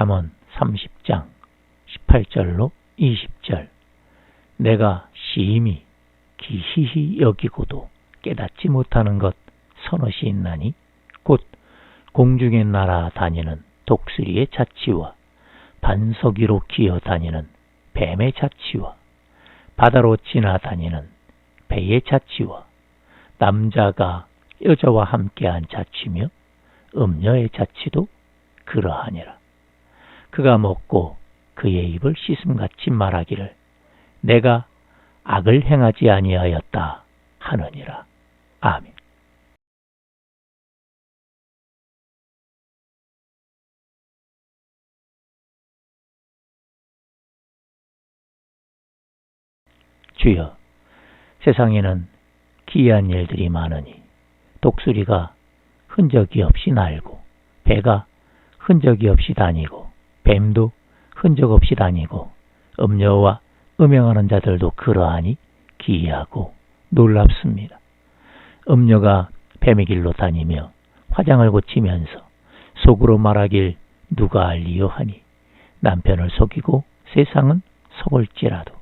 잠언 30장 18절로 20절 내가 심히 기히히 여기고도 깨닫지 못하는 것 서너시 있나니 곧 공중에 날아 다니는 독수리의 자치와 반석 위로 기어 다니는 뱀의 자치와 바다로 지나다니는 배의 자치와 남자가 여자와 함께한 자치며 음녀의 자치도 그러하니라. 그가 먹고 그의 입을 씻음같이 말하기를 내가 악을 행하지 아니하였다 하느니라. 아멘. 주여, 세상에는 기이한 일들이 많으니 독수리가 흔적이 없이 날고 배가 흔적이 없이 다니고 뱀도 흔적 없이 다니고 음녀와 음행하는 자들도 그러하니 기이하고 놀랍습니다. 음녀가 뱀의 길로 다니며 화장을 고치면서 속으로 말하길 누가 알리요 하니 남편을 속이고 세상은 속을지라도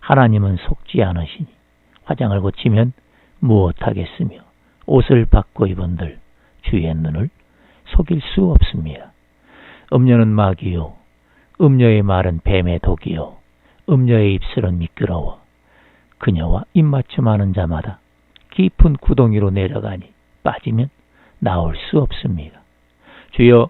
하나님은 속지 않으시니 화장을 고치면 무엇하겠으며 옷을 바꿔 입은들 주의 눈을 속일 수 없습니다. 음녀는 마귀요 음녀의 말은 뱀의 독이요 음녀의 입술은 미끄러워 그녀와 입맞춤하는 자마다 깊은 구덩이로 내려가니 빠지면 나올 수 없습니다. 주여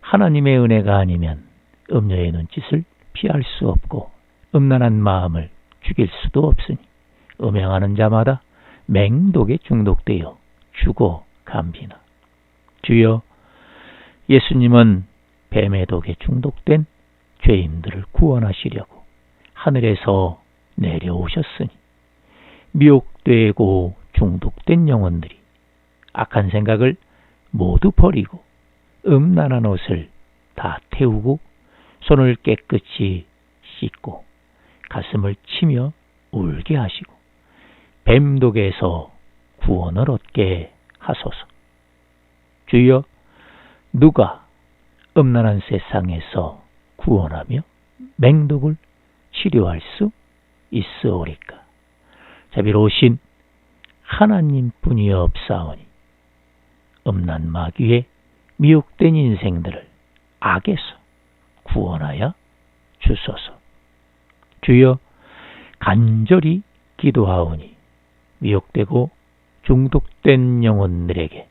하나님의 은혜가 아니면 음녀의 눈짓을 피할 수 없고 음란한 마음을 죽일 수도 없으니 음행하는 자마다 맹독에 중독되어 죽어 감비나. 주여 예수님은 뱀의 독에 중독된 죄인들을 구원하시려고 하늘에서 내려오셨으니 미혹되고 중독된 영혼들이 악한 생각을 모두 버리고 음란한 옷을 다 태우고 손을 깨끗이 씻고 가슴을 치며 울게 하시고 뱀독에서 구원을 얻게 하소서. 주여 누가 음란한 세상에서 구원하며 맹독을 치료할 수 있으오리까? 자비로우신 하나님뿐이 없사오니 음란 마귀에 미혹된 인생들을 악에서 구원하여 주소서. 주여 간절히 기도하오니 미혹되고 중독된 영혼들에게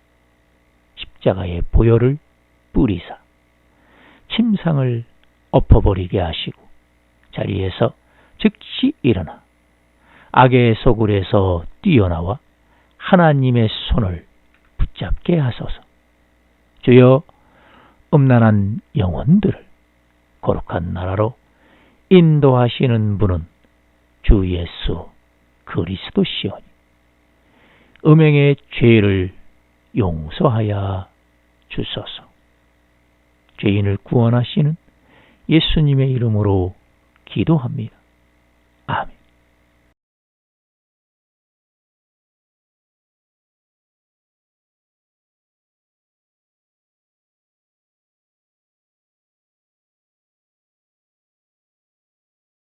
십자가의 보혈을 뿌리사 침상을 엎어버리게 하시고 자리에서 즉시 일어나 악의 소굴에서 뛰어나와 하나님의 손을 붙잡게 하소서. 주여 음란한 영혼들을 거룩한 나라로 인도하시는 분은 주 예수 그리스도시오니 음행의 죄를 용서하여 주소서. 죄인을 구원하시는 예수님의 이름으로 기도합니다. 아멘.